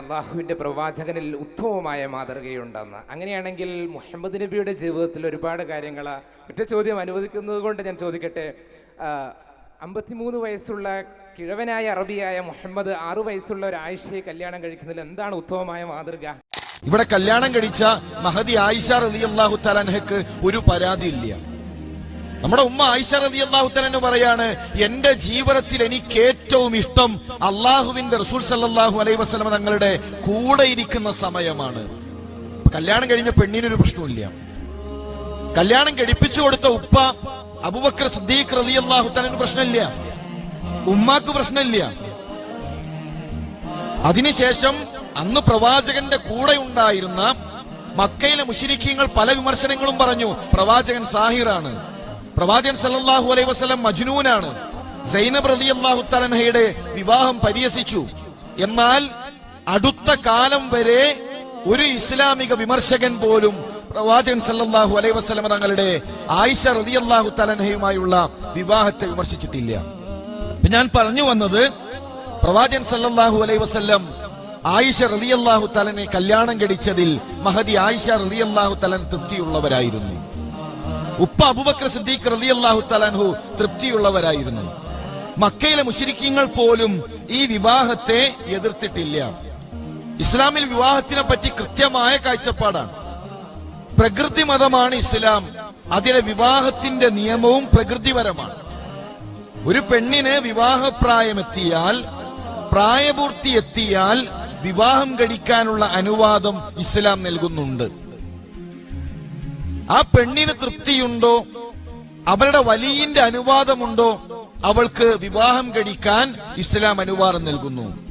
അള്ളാഹുവിന്റെ പ്രവാചകനിൽ ഉത്തമമായ മാതൃകയുണ്ടെന്ന്. അങ്ങനെയാണെങ്കിൽ മുഹമ്മദ് നബിയുടെ ജീവിതത്തിൽ ഒരുപാട് കാര്യങ്ങൾ ഒറ്റ ചോദ്യം അനുവദിക്കുന്നത് കൊണ്ട് ഞാൻ ചോദിക്കട്ടെ? അമ്പത്തിമൂന്ന് വയസ്സുള്ള കിഴവനായ അറബിയായ മുഹമ്മദ് ആറു വയസ്സുള്ള ഒരു ആയിഷയെ കല്യാണം കഴിക്കുന്നതിൽ എന്താണ് ഉത്തമമായ മാതൃക? ഇവിടെ കല്യാണം കഴിച്ച മഹദി ആയിഷ അള്ളാഹു തലാൻഹക്ക് ഒരു പരാതി ഇല്ല നമ്മുടെ ഉമ്മ ആയിഷ റലി അള്ളാഹു തലാൻ പറയാണ് എന്റെ ജീവിതത്തിൽ എനിക്ക് ഏറ്റവും ഇഷ്ടം അള്ളാഹുവിന്റെ റസൂൽ സല്ലാഹു അലൈ വസ്ലമ തങ്ങളുടെ കൂടെ ഇരിക്കുന്ന സമയമാണ്. കല്യാണം കഴിഞ്ഞ പെണ്ണിനൊരു പ്രശ്നമില്ല കല്യാണം കഴിപ്പിച്ചു കൊടുത്ത ഉപ്പ അബുബക്കർ സിദ്ദീഖ് റലി അള്ളാഹു തലാന് പ്രശ്നമില്ല. ഉമ്മാക്ക് പ്രശ്നമില്ല. അതിനുശേഷം അന്ന് പ്രവാചകന്റെ കൂടെ ഉണ്ടായിരുന്ന മക്കയിലെ മുഷിരിക്കീങ്ങൾ പല വിമർശനങ്ങളും പറഞ്ഞു പ്രവാചകൻ സാഹിറാണ്. പ്രവാചകൻ സല്ലല്ലാഹു അലൈഹി വസല്ലം മജ്നൂനാണ്. സൈനബ് റളിയല്ലാഹു തലൻഹയുടെ വിവാഹം പരിഹസിച്ചു. എന്നാൽ അടുത്ത കാലം വരെ ഒരു ഇസ്ലാമിക വിമർശകൻ പോലും പ്രവാചകൻ സല്ലല്ലാഹു അലൈഹി വസല്ലം തങ്ങളുടെ ആയിഷ റളിയല്ലാഹു തലൻഹയുമായുള്ള വിവാഹത്തെ വിമർശിച്ചിട്ടില്ല. ഞാൻ പറഞ്ഞു വന്നത് പ്രവാചകൻ സല്ലല്ലാഹു അലൈഹി വസല്ലം ആയിഷ റളിയല്ലാഹു തലനെ കല്യാണം കഴിച്ചതിൽ മഹതി ആയിഷ റളിയല്ലാഹു തലൻ തൃപ്തിയുള്ളവരായിരുന്നു. ഉപ്പ അബൂബക്കർ സിദ്ദീഖ് റളിയല്ലാഹു തലാൻഹു തൃപ്തിയുള്ളവരായിരുന്നു. മക്കയിലെ മുശ്രിക്കീങ്ങൾ പോലും ഈ വിവാഹത്തെ എതിർത്തിട്ടില്ല. ഇസ്ലാമിൽ വിവാഹത്തിനെ പറ്റി കൃത്യമായ കാഴ്ചപ്പാടാണ്. പ്രകൃതി മതമാണ് ഇസ്ലാം. അതിലെ വിവാഹത്തിന്റെ നിയമവും പ്രകൃതിപരമാണ്. ഒരു പെണ്ണിന് വിവാഹപ്രായമെത്തിയാൽ പ്രായപൂർത്തി എത്തിയാൽ വിവാഹം കഴിക്കാനുള്ള അനുവാദം ഇസ്ലാം നൽകുന്നുണ്ട്. ആ പെണ്ണിന് തൃപ്തിയുണ്ടോ? അവരുടെ വലിയന്റെ അനുവാദമുണ്ടോ? അവൾക്ക് വിവാഹം കഴിക്കാൻ ഇസ്ലാം അനുവാദം നൽകുന്നു.